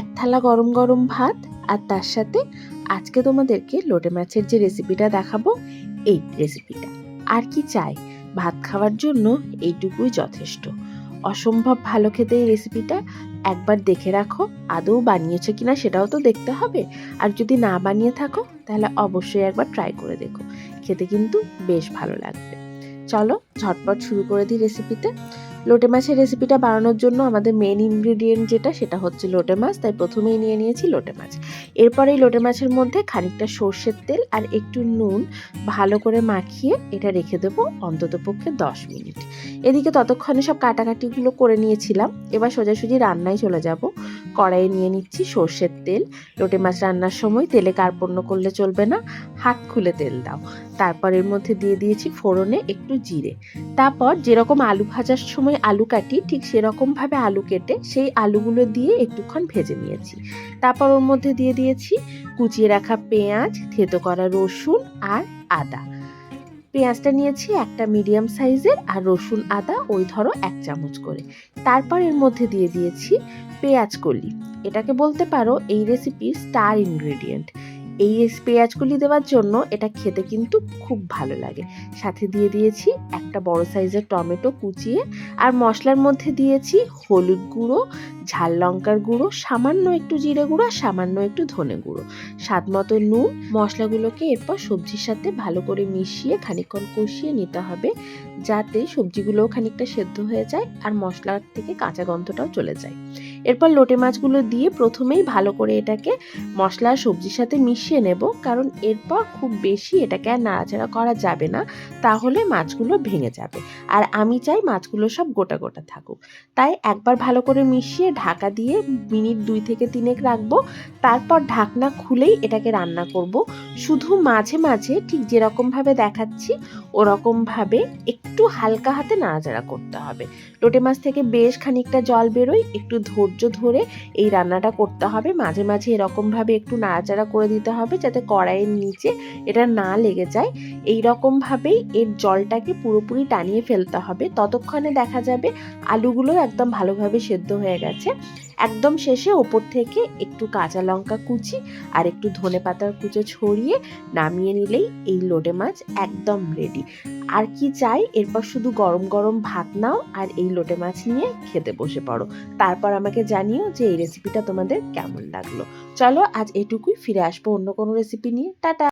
এক থালা গরম গরম ভাত আর তার সাথে আজকে তোমাদেরকে লোটে মাছের যে রেসিপিটা দেখাবো, এই রেসিপিটা আর কি চাই? ভাত খাওয়ার জন্য এইটুকুই যথেষ্ট। অসম্ভব ভালো খেতে এই রেসিপিটা একবার দেখে রাখো, আদৌ বানিয়েছো কিনা সেটাও তো দেখতে হবে। আর যদি না বানিয়ে থাকো, তাহলে অবশ্যই একবার ট্রাই করে দেখো। খেতে কিন্তু বেশ ভালো লাগবে। চলো ঝটপট শুরু করে দিই রেসিপিতে লোটে মাছের রেসিপিটা বানানোর জন্য আমাদের মেন ইনগ্রিডিয়েন্ট যেটা, সেটা হচ্ছে লোটে মাছ। তাই প্রথমেই নিয়ে নিয়েছি লোটে মাছ। এরপরেই লোটে মাছের মধ্যে খানিকটা সর্ষের তেল আর একটু নুন ভালো করে মাখিয়ে এটা রেখে দেবো অন্তত পক্ষে দশ মিনিট। এদিকে ততক্ষণে সব কাটাকাটিগুলো করে নিয়েছিলাম। এবার সোজাসুজি রান্নায় চলে যাব। কড়াইয়ে নিয়ে নিচ্ছি সর্ষের তেল। লোটে মাছ রান্নার সময় তেলে কার্পণ্য করলে চলবে না, হাত খুলে তেল দাও। তারপর এর মধ্যে দিয়ে দিয়েছি ফোড়নে একটু জিরে। তারপর যেরকম আলু ভাজার সময় আলু কাটি, ঠিক সেরকমভাবে আলু কেটে সেই আলুগুলো দিয়ে একটুক্ষণ ভেজে নিয়েছি। তারপর ওর মধ্যে দিয়ে দিয়েছি কুচিয়ে রাখা পেঁয়াজ, থেতো করা রসুন আর আদা। পেঁয়াজটা নিয়েছি একটা মিডিয়াম সাইজের আর রসুন আদা, ওই ধরো এক চামচ করে। তারপর এর মধ্যে দিয়ে দিয়েছি পেঁয়াজ কলি। এটাকে বলতে পারো এই রেসিপি স্টার ইনগ্রেডিয়েন্ট এই পেঁয়াজগুলি দেওয়ার জন্য এটা খেতে কিন্তু খুব ভালো লাগে। সাথে দিয়ে দিয়েছি একটা বড় সাইজের টমেটো কুচিয়ে, আর মশলার মধ্যে দিয়েছি হলুদ গুঁড়ো, ঝাল লঙ্কার গুঁড়ো, সামান্য একটু জিরে গুঁড়ো, আর সামান্য একটু ধনে গুঁড়ো। স্বাদ মতো নুন, মশলাগুলোকে এরপর সবজির সাথে ভালো করে মিশিয়ে খানিকক্ষণ কষিয়ে নিতে হবে, যাতে সবজিগুলোও খানিকটা সেদ্ধ হয়ে যায়, আর মশলার থেকে কাঁচা গন্ধটাও চলে যায়। এরপর লোটে মাছগুলো দিয়ে প্রথমেই ভালো করে এটাকে মশলা সবজির সাথে মিশিয়ে নেব, কারণ এরপর খুব বেশি এটাকে আর নাড়াচাড়া করা যাবে না, তাহলে মাছগুলো ভেঙে যাবে। আর আমি চাই মাছগুলো সব গোটা গোটা থাকুক। তাই একবার ভালো করে মিশিয়ে ঢাকা দিয়ে মিনিট দুই থেকে তিনেক রাখব, তারপর ঢাকনা খুলেই এটাকে রান্না করব। শুধু মাঝে মাঝে ঠিক যেরকমভাবে দেখাচ্ছি, ওরকমভাবে একটু হালকা হাতে নাড়াচাড়া করতে হবে। লোটে মাছ থেকে বেশ খানিকটা জল বেরোয়, একটু ধৈর্য ধরে এই রান্নাটা করতে হবে। মাঝে মাঝে এরকমভাবে একটু নাড়াচাড়া করে দিতে হবে যাতে কড়াইয়ের নিচে এটা না লেগে যায়। এই রকমভাবেই এর জলটাকে পুরোপুরি টানিয়ে ফেলতে হবে। ততক্ষণে দেখা যাবে আলুগুলো একদম ভালোভাবে সেদ্ধ হয়ে গেছে। একদম শেষে ওপর থেকে একটু কাঁচা লঙ্কা কুচি আর একটু ধনে পাতার কুচো ছড়িয়ে নামিয়ে নিলেই এই লোটে মাছ একদম রেডি আর কি চাই? এরপর শুধু গরম গরম ভাত নাও আর এই লোটে মাছ নিয়ে খেতে বসে পড়ো। তারপর আমাকে জানিও যে এই রেসিপিটা তোমাদের কেমন লাগল। চলো আজ এটুকুই, ফিরে আসব অন্য কোনো রেসিপি নিয়ে। টাটা!